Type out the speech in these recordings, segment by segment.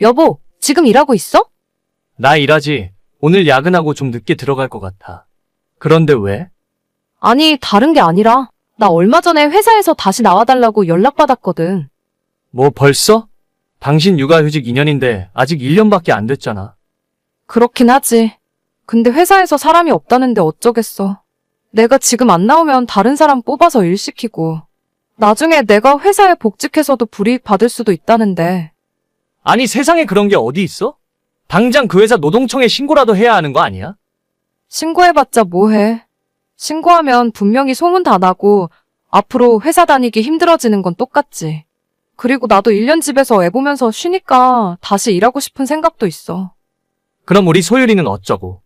여보, 지금 일하고 있어? 나 일하지. 오늘 야근하고 좀 늦게 들어갈 것 같아. 그런데 왜? 아니, 다른 게 아니라, 나 얼마 전에 회사에서 다시 나와달라고 연락받았거든. 뭐 벌써? 당신 육아휴직 2년인데 아직 1년밖에 안 됐잖아. 그렇긴 하지. 근데 회사에서 사람이 없다는데 어쩌겠어. 내가 지금 안 나오면 다른 사람 뽑아서 일 시키고. 나중에 내가 회사에 복직해서도 불이익 받을 수도 있다는데. 아니 세상에 그런 게 어디 있어? 당장 그 회사 노동청에 신고라도 해야 하는 거 아니야? 신고해봤자 뭐해. 신고하면 분명히 소문 다 나고 앞으로 회사 다니기 힘들어지는 건 똑같지. 그리고 나도 1년 집에서 애 보면서 쉬니까 다시 일하고 싶은 생각도 있어. 그럼 우리 소율이는 어쩌고?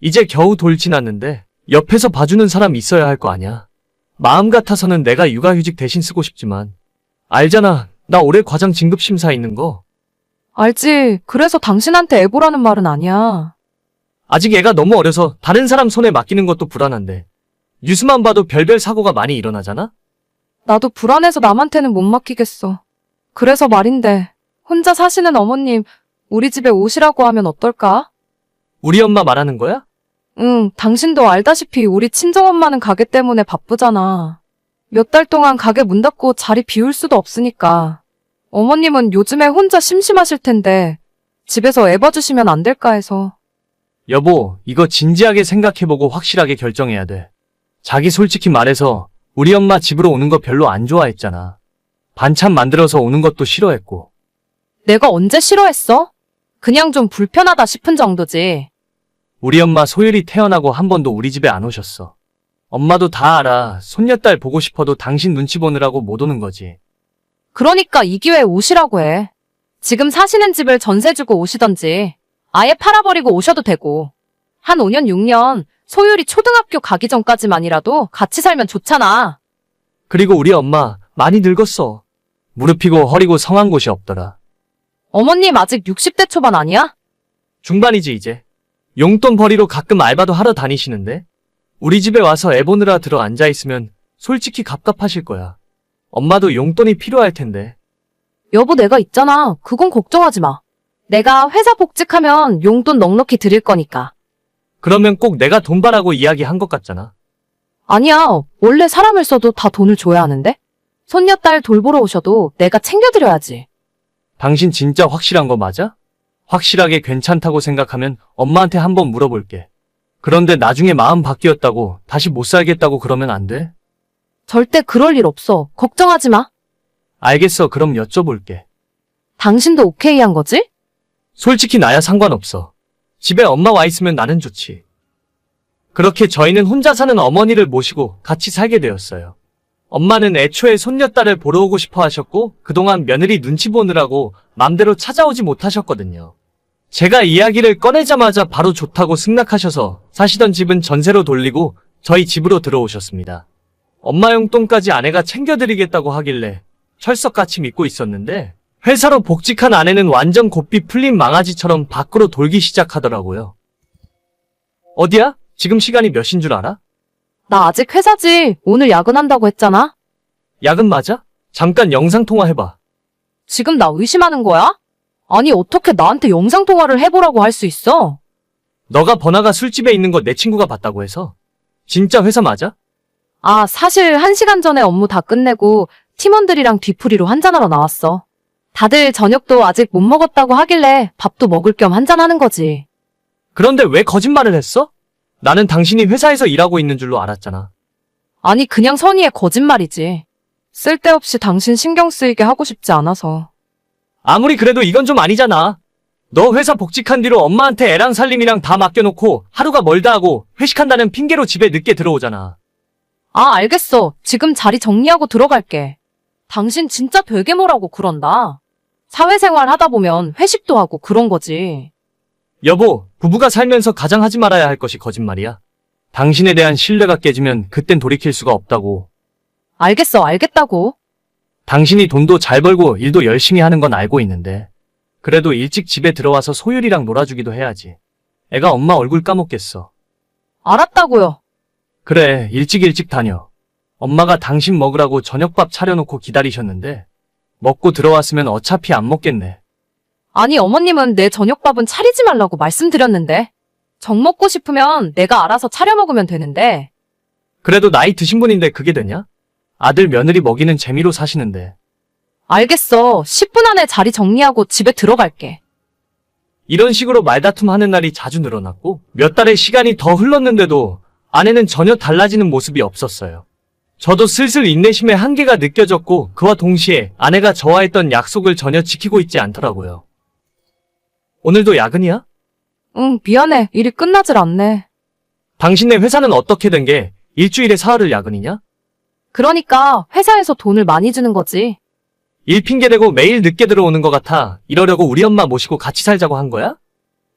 이제 겨우 돌 지났는데 옆에서 봐주는 사람 있어야 할 거 아니야. 마음 같아서는 내가 육아휴직 대신 쓰고 싶지만 알잖아. 나 올해 과장 진급 심사 있는 거. 알지. 그래서 당신한테 애 보라는 말은 아니야. 아직 애가 너무 어려서 다른 사람 손에 맡기는 것도 불안한데. 뉴스만 봐도 별별 사고가 많이 일어나잖아? 나도 불안해서 남한테는 못 맡기겠어. 그래서 말인데, 혼자 사시는 어머님, 우리 집에 오시라고 하면 어떨까? 우리 엄마 말하는 거야? 응, 당신도 알다시피 우리 친정엄마는 가게 때문에 바쁘잖아. 몇 달 동안 가게 문 닫고 자리 비울 수도 없으니까. 어머님은 요즘에 혼자 심심하실 텐데, 집에서 애 봐주시면 안 될까 해서. 여보, 이거 진지하게 생각해보고 확실하게 결정해야 돼. 자기 솔직히 말해서 우리 엄마 집으로 오는 거 별로 안 좋아했잖아. 반찬 만들어서 오는 것도 싫어했고. 내가 언제 싫어했어? 그냥 좀 불편하다 싶은 정도지. 우리 엄마 소율이 태어나고 한 번도 우리 집에 안 오셨어. 엄마도 다 알아. 손녀딸 보고 싶어도 당신 눈치 보느라고 못 오는 거지. 그러니까 이 기회에 오시라고 해. 지금 사시는 집을 전세 주고 오시던지, 아예 팔아버리고 오셔도 되고. 한 5년, 6년, 소율이 초등학교 가기 전까지만이라도 같이 살면 좋잖아. 그리고 우리 엄마 많이 늙었어. 무릎이고 허리고 성한 곳이 없더라. 어머님 아직 60대 초반 아니야? 중반이지 이제. 용돈 벌이로 가끔 알바도 하러 다니시는데 우리 집에 와서 애 보느라 들어 앉아 있으면 솔직히 갑갑하실 거야. 엄마도 용돈이 필요할 텐데. 여보 내가 있잖아. 그건 걱정하지 마. 내가 회사 복직하면 용돈 넉넉히 드릴 거니까. 그러면 꼭 내가 돈 바라고 이야기한 것 같잖아. 아니야. 원래 사람을 써도 다 돈을 줘야 하는데? 손녀딸 돌보러 오셔도 내가 챙겨드려야지. 당신 진짜 확실한 거 맞아? 확실하게 괜찮다고 생각하면 엄마한테 한번 물어볼게. 그런데 나중에 마음 바뀌었다고 다시 못 살겠다고 그러면 안 돼? 절대 그럴 일 없어. 걱정하지 마. 알겠어. 그럼 여쭤볼게. 당신도 오케이 한 거지? 솔직히 나야 상관없어. 집에 엄마 와 있으면 나는 좋지. 그렇게 저희는 혼자 사는 어머니를 모시고 같이 살게 되었어요. 엄마는 애초에 손녀딸을 보러 오고 싶어 하셨고 그동안 며느리 눈치 보느라고 맘대로 찾아오지 못하셨거든요. 제가 이야기를 꺼내자마자 바로 좋다고 승낙하셔서 사시던 집은 전세로 돌리고 저희 집으로 들어오셨습니다. 엄마 용돈까지 아내가 챙겨드리겠다고 하길래 철석같이 믿고 있었는데 회사로 복직한 아내는 완전 고삐 풀린 망아지처럼 밖으로 돌기 시작하더라고요. 어디야? 지금 시간이 몇인 줄 알아? 나 아직 회사지. 오늘 야근한다고 했잖아. 야근 맞아? 잠깐 영상통화 해봐. 지금 나 의심하는 거야? 아니, 어떻게 나한테 영상통화를 해보라고 할 수 있어? 너가 번화가 술집에 있는 거 내 친구가 봤다고 해서. 진짜 회사 맞아? 아, 사실 한 시간 전에 업무 다 끝내고 팀원들이랑 뒤풀이로 한잔하러 나왔어. 다들 저녁도 아직 못 먹었다고 하길래 밥도 먹을 겸 한잔하는 거지. 그런데 왜 거짓말을 했어? 나는 당신이 회사에서 일하고 있는 줄로 알았잖아. 아니, 그냥 선의의 거짓말이지. 쓸데없이 당신 신경 쓰이게 하고 싶지 않아서. 아무리 그래도 이건 좀 아니잖아. 너 회사 복직한 뒤로 엄마한테 애랑 살림이랑 다 맡겨놓고 하루가 멀다 하고 회식한다는 핑계로 집에 늦게 들어오잖아. 아, 알겠어. 지금 자리 정리하고 들어갈게. 당신 진짜 되게 뭐라고 그런다. 사회생활 하다 보면 회식도 하고 그런 거지. 여보, 부부가 살면서 가장 하지 말아야 할 것이 거짓말이야. 당신에 대한 신뢰가 깨지면 그땐 돌이킬 수가 없다고. 알겠어, 알겠다고. 당신이 돈도 잘 벌고 일도 열심히 하는 건 알고 있는데. 그래도 일찍 집에 들어와서 소율이랑 놀아주기도 해야지. 애가 엄마 얼굴 까먹겠어. 알았다고요. 그래, 일찍 일찍 다녀. 엄마가 당신 먹으라고 저녁밥 차려놓고 기다리셨는데, 먹고 들어왔으면 어차피 안 먹겠네. 아니, 어머님은 내 저녁밥은 차리지 말라고 말씀드렸는데. 정 먹고 싶으면 내가 알아서 차려 먹으면 되는데. 그래도 나이 드신 분인데 그게 되냐? 아들 며느리 먹이는 재미로 사시는데. 알겠어. 10분 안에 자리 정리하고 집에 들어갈게. 이런 식으로 말다툼 하는 날이 자주 늘어났고, 몇 달의 시간이 더 흘렀는데도 아내는 전혀 달라지는 모습이 없었어요. 저도 슬슬 인내심의 한계가 느껴졌고, 그와 동시에 아내가 저와 했던 약속을 전혀 지키고 있지 않더라고요. 오늘도 야근이야? 응, 미안해. 일이 끝나질 않네. 당신네 회사는 어떻게 된 게 일주일에 사흘을 야근이냐? 그러니까 회사에서 돈을 많이 주는 거지. 일 핑계대고 매일 늦게 들어오는 것 같아 이러려고 우리 엄마 모시고 같이 살자고 한 거야?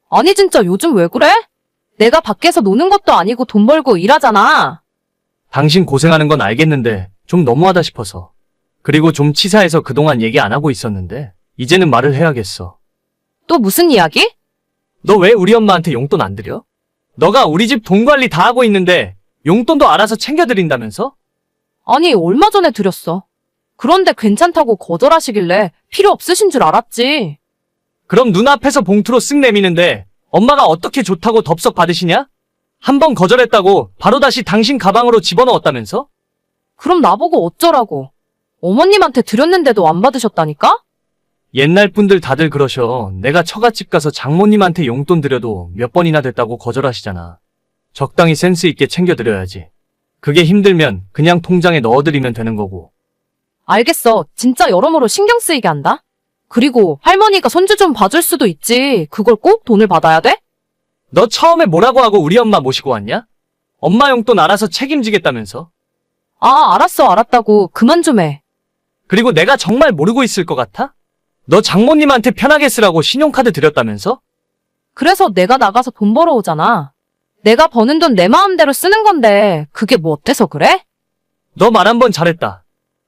아니, 진짜 요즘 왜 그래? 내가 밖에서 노는 것도 아니고 돈 벌고 일하잖아. 당신 고생하는 건 알겠는데 좀 너무하다 싶어서. 그리고 좀 치사해서 그동안 얘기 안 하고 있었는데 이제는 말을 해야겠어. 또 무슨 이야기? 너 왜 우리 엄마한테 용돈 안 드려? 너가 우리 집 돈 관리 다 하고 있는데 용돈도 알아서 챙겨드린다면서? 아니, 얼마 전에 드렸어. 그런데 괜찮다고 거절하시길래 필요 없으신 줄 알았지. 그럼 눈앞에서 봉투로 쓱 내미는데 엄마가 어떻게 좋다고 덥석 받으시냐? 한 번 거절했다고 바로 다시 당신 가방으로 집어넣었다면서? 그럼 나보고 어쩌라고. 어머님한테 드렸는데도 안 받으셨다니까? 옛날 분들 다들 그러셔. 내가 처갓집 가서 장모님한테 용돈 드려도 몇 번이나 됐다고 거절하시잖아. 적당히 센스 있게 챙겨드려야지. 그게 힘들면 그냥 통장에 넣어드리면 되는 거고. 알겠어. 진짜 여러모로 신경 쓰이게 한다. 그리고 할머니가 손주 좀 봐줄 수도 있지. 그걸 꼭 돈을 받아야 돼? 너 처음에 뭐라고 하고 우리 엄마 모시고 왔냐? 엄마 용돈 알아서 책임지겠다면서? 아, 알았어, 알았다고. 그만 좀 해. 그리고 내가 정말 모르고 있을 것 같아? 너 장모님한테 편하게 쓰라고 신용카드 드렸다면서? 그래서 내가 나가서 돈 벌어오잖아. 내가 버는 돈 내 마음대로 쓰는 건데, 그게 뭐 어때서 그래? 너 말 한 번 잘했다.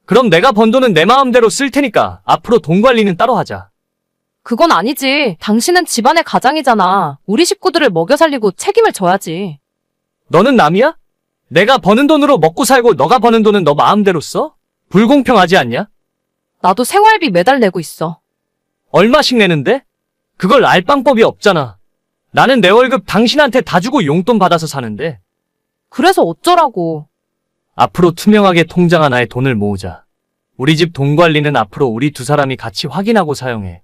그럼 내가 번 돈은 내 마음대로 쓸 테니까 앞으로 돈 관리는 따로 하자. 그건 아니지. 당신은 집안의 가장이잖아. 우리 식구들을 먹여 살리고 책임을 져야지. 너는 남이야? 내가 버는 돈으로 먹고 살고 너가 버는 돈은 너 마음대로 써? 불공평하지 않냐? 나도 생활비 매달 내고 있어. 얼마씩 내는데? 그걸 알 방법이 없잖아. 나는 내 월급 당신한테 다 주고 용돈 받아서 사는데 그래서 어쩌라고. 앞으로 투명하게 통장 하나에 돈을 모으자. 우리 집 돈 관리는 앞으로 우리 두 사람이 같이 확인하고 사용해.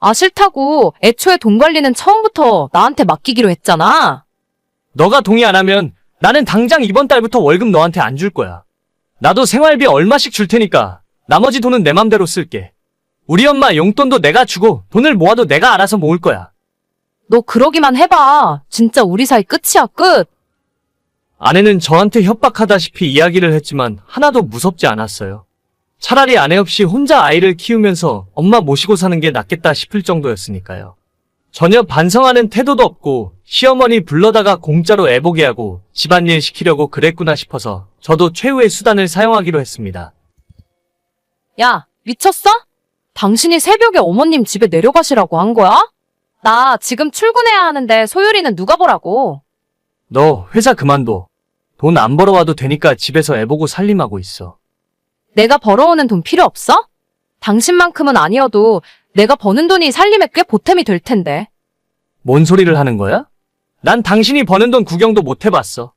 아, 싫다고. 애초에 돈 관리는 처음부터 나한테 맡기기로 했잖아. 너가 동의 안 하면 나는 당장 이번 달부터 월급 너한테 안 줄 거야. 나도 생활비 얼마씩 줄 테니까 나머지 돈은 내 맘대로 쓸게. 우리 엄마 용돈도 내가 주고 돈을 모아도 내가 알아서 모을 거야. 너 그러기만 해봐. 진짜 우리 사이 끝이야, 끝. 아내는 저한테 협박하다시피 이야기를 했지만 하나도 무섭지 않았어요. 차라리 아내 없이 혼자 아이를 키우면서 엄마 모시고 사는 게 낫겠다 싶을 정도였으니까요. 전혀 반성하는 태도도 없고 시어머니 불러다가 공짜로 애보게 하고 집안일 시키려고 그랬구나 싶어서 저도 최후의 수단을 사용하기로 했습니다. 야, 미쳤어? 당신이 새벽에 어머님 집에 내려가시라고 한 거야? 나 지금 출근해야 하는데 소율이는 누가 보라고? 너 회사 그만둬. 돈 안 벌어와도 되니까 집에서 애보고 살림하고 있어. 내가 벌어오는 돈 필요 없어? 당신만큼은 아니어도 내가 버는 돈이 살림에 꽤 보탬이 될 텐데. 뭔 소리를 하는 거야? 난 당신이 버는 돈 구경도 못 해봤어.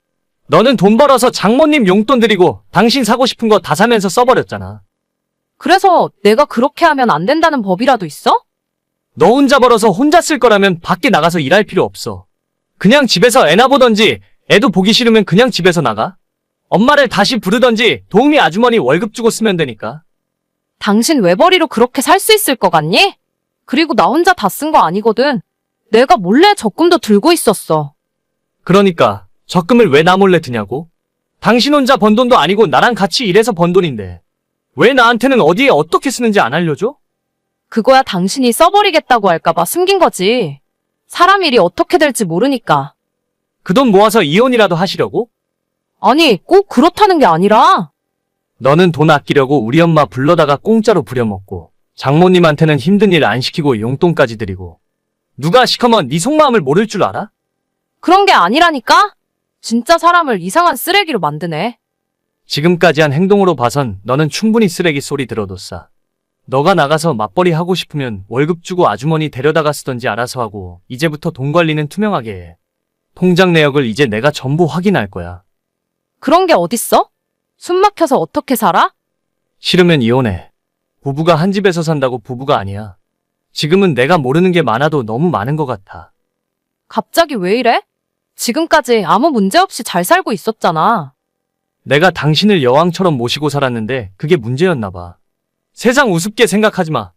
너는 돈 벌어서 장모님 용돈 드리고 당신 사고 싶은 거 다 사면서 써버렸잖아. 그래서 내가 그렇게 하면 안 된다는 법이라도 있어? 너 혼자 벌어서 혼자 쓸 거라면 밖에 나가서 일할 필요 없어. 그냥 집에서 애나 보던지 애도 보기 싫으면 그냥 집에서 나가. 엄마를 다시 부르던지 도우미 아주머니 월급 주고 쓰면 되니까. 당신 외벌이로 그렇게 살 수 있을 것 같니? 그리고 나 혼자 다 쓴 거 아니거든. 내가 몰래 적금도 들고 있었어. 그러니까 적금을 왜 나 몰래 드냐고? 당신 혼자 번 돈도 아니고 나랑 같이 일해서 번 돈인데 왜 나한테는 어디에 어떻게 쓰는지 안 알려줘? 그거야 당신이 써버리겠다고 할까봐 숨긴 거지. 사람 일이 어떻게 될지 모르니까. 그 돈 모아서 이혼이라도 하시려고? 아니, 꼭 그렇다는 게 아니라. 너는 돈 아끼려고 우리 엄마 불러다가 공짜로 부려먹고 장모님한테는 힘든 일 안 시키고 용돈까지 드리고 누가 시커먼 네 속마음을 모를 줄 알아? 그런 게 아니라니까? 진짜 사람을 이상한 쓰레기로 만드네. 지금까지 한 행동으로 봐선 너는 충분히 쓰레기 소리 들어도 싸. 너가 나가서 맞벌이 하고 싶으면 월급 주고 아주머니 데려다가 쓰던지 알아서 하고 이제부터 돈 관리는 투명하게 해. 통장 내역을 이제 내가 전부 확인할 거야. 그런 게 어딨어? 숨 막혀서 어떻게 살아? 싫으면 이혼해. 부부가 한 집에서 산다고 부부가 아니야. 지금은 내가 모르는 게 많아도 너무 많은 것 같아. 갑자기 왜 이래? 지금까지 아무 문제 없이 잘 살고 있었잖아. 내가 당신을 여왕처럼 모시고 살았는데 그게 문제였나 봐. 세상 우습게 생각하지 마.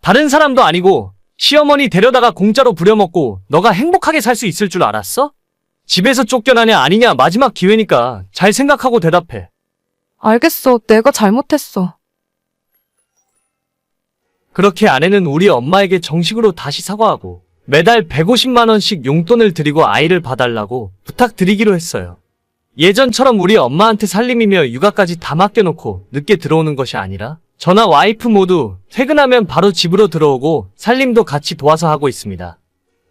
다른 사람도 아니고 시어머니 데려다가 공짜로 부려먹고 너가 행복하게 살 수 있을 줄 알았어? 집에서 쫓겨나냐 아니냐 마지막 기회니까 잘 생각하고 대답해. 알겠어. 내가 잘못했어. 그렇게 아내는 우리 엄마에게 정식으로 다시 사과하고 매달 150만원씩 용돈을 드리고 아이를 봐달라고 부탁드리기로 했어요. 예전처럼 우리 엄마한테 살림이며 육아까지 다 맡겨놓고 늦게 들어오는 것이 아니라 저나 와이프 모두 퇴근하면 바로 집으로 들어오고 살림도 같이 도와서 하고 있습니다.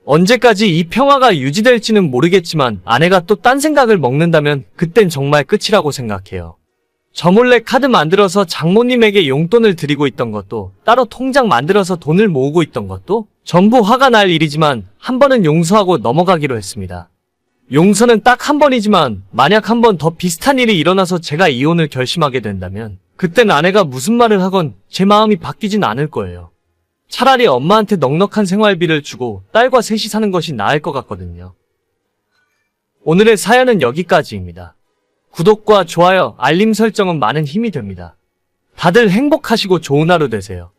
언제까지 이 평화가 유지될지는 모르겠지만 아내가 또 딴 생각을 먹는다면 그땐 정말 끝이라고 생각해요. 저 몰래 카드 만들어서 장모님에게 용돈을 드리고 있던 것도 따로 통장 만들어서 돈을 모으고 있던 것도 전부 화가 날 일이지만 한 번은 용서하고 넘어가기로 했습니다. 용서는 딱 한 번이지만 만약 한 번 더 비슷한 일이 일어나서 제가 이혼을 결심하게 된다면 그땐 아내가 무슨 말을 하건 제 마음이 바뀌진 않을 거예요. 차라리 엄마한테 넉넉한 생활비를 주고 딸과 셋이 사는 것이 나을 것 같거든요. 오늘의 사연은 여기까지입니다. 구독과 좋아요, 알림 설정은 많은 힘이 됩니다. 다들 행복하시고 좋은 하루 되세요.